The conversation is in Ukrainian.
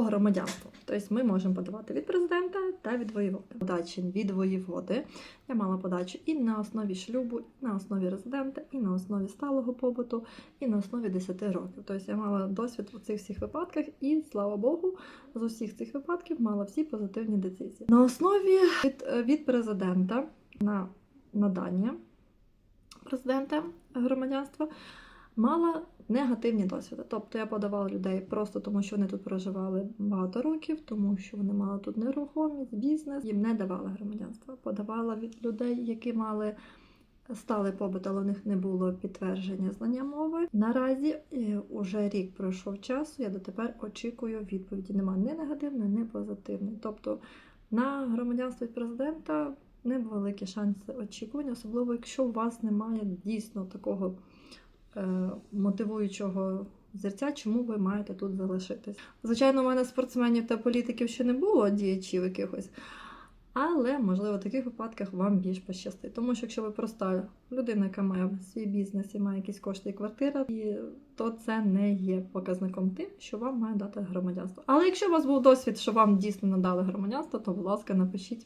громадянство. Тобто ми можемо подавати від президента та від воєводи. Подачі від воєводи я мала подачу і на основі шлюбу, і на основі резидента, і на основі сталого побуту, і на основі 10 років. Тобто я мала досвід у цих всіх випадках, і слава Богу, з усіх цих випадків мала всі позитивні децизії. На основі від, від президента на надання президента громадянства мала негативні досвіди. Тобто я подавала людей просто тому, що вони тут проживали багато років, тому що вони мали тут нерухомість, бізнес. Їм не давала громадянства. Подавала від людей, які мали сталий побут, але у них не було підтвердження знання мови. Наразі е, уже рік пройшов часу. Я дотепер очікую відповіді. Нема ні негативної, ні позитивної. Тобто на громадянство від президента невеликі шанси очікування, особливо якщо у вас немає дійсно такого мотивуючого зерця, чому ви маєте тут залишитись. Звичайно, у мене спортсменів та політиків ще не було діячів якихось. Але, можливо, в таких випадках вам більш пощастить. Тому що якщо ви проста людина, яка має свій бізнес і має якісь кошти і квартира, то це не є показником тим, що вам має дати громадянство. Але якщо у вас був досвід, що вам дійсно надали громадянство, то, будь ласка, напишіть.